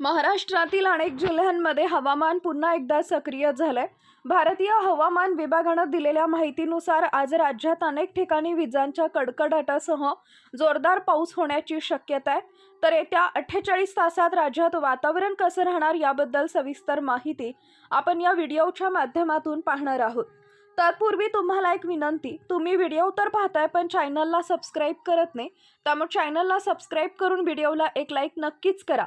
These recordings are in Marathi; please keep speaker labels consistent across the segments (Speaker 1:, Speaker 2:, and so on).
Speaker 1: महाराष्ट्रातील अनेक जिल्ह्यांमध्ये हवामान पुन्हा एकदा सक्रिय झालंय. भारतीय हवामान विभागानं दिलेल्या माहितीनुसार आज राज्यात अनेक ठिकाणी विजांच्या कडकडाटासह जोरदार पाऊस होण्याची शक्यता आहे. तर येत्या अठ्ठेचाळीस तासात राज्यात वातावरण कसं राहणार याबद्दल सविस्तर माहिती आपण या व्हिडिओच्या माध्यमातून पाहणार आहोत. तत्पूर्वी तुम्हाला एक विनंती तुम्ही व्हिडिओ तर पाहताय पण चॅनलला सबस्क्राईब करत नाही त्यामुळे चॅनलला सबस्क्राईब करून व्हिडिओला एक लाईक नक्कीच करा.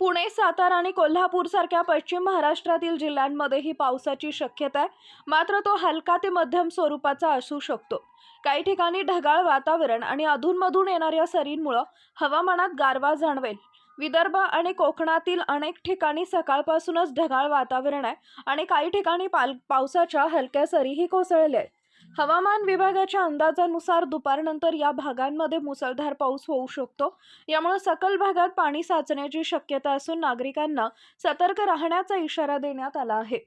Speaker 1: पुणे सातारा आणि कोल्हापूर सारख्या पश्चिम महाराष्ट्रातील जिल्ह्यांमध्येही पावसाची शक्यता आहे. मात्र तो हलका ते मध्यम स्वरूपाचा असू शकतो. काही ठिकाणी ढगाळ वातावरण आणि अधूनमधून येणाऱ्या सरींमुळं हवामानात गारवा जाणवेल. विदर्भ आणि कोकणातील अनेक ठिकाणी सकाळपासूनच ढगाळ वातावरण आहे आणि काही ठिकाणी पाल पावसाच्या हलक्या सरीही कोसळल्या आहेत. हवामान विभागाच्या अंदाजानुसार दुपारनंतर या भागांमध्ये मुसळधार पाऊस होऊ शकतो. यामुळे सकल भागात पाणी साचण्याची शक्यता असून नागरिकांना सतर्क राहण्याचा इशारा देण्यात आला आहे.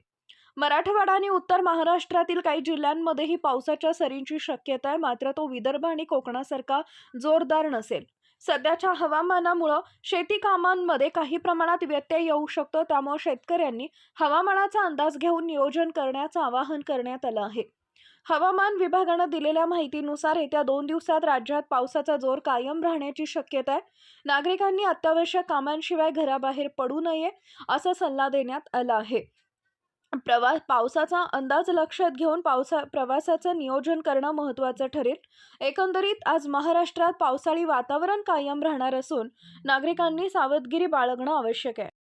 Speaker 1: मराठवाडा आणि उत्तर महाराष्ट्रातील काही जिल्ह्यांमध्येही पावसाच्या सरींची शक्यता आहे. मात्र तो विदर्भ आणि कोकणासारखा जोरदार नसेल. सध्याच्या हवामानामुळं शेती कामांमध्ये काही प्रमाणात व्यत्यय येऊ शकतो. त्यामुळे शेतकऱ्यांनी हवामानाचा अंदाज घेऊन नियोजन करण्याचं आवाहन करण्यात आलं आहे. हवामान विभागानं दिलेल्या माहितीनुसार येत्या दोन दिवसात राज्यात पावसाचा जोर कायम राहण्याची शक्यता आहे. नागरिकांनी अत्यावश्यक कामांशिवाय घराबाहेर पडू नये असा सल्ला देण्यात आला आहे. प्रवास पावसाचा अंदाज लक्षात घेऊन पावसा प्रवासाचं नियोजन करणं महत्त्वाचं ठरेल. एकंदरीत आज महाराष्ट्रात पावसाळी वातावरण कायम राहणार असून नागरिकांनी सावधगिरी बाळगणं आवश्यक आहे.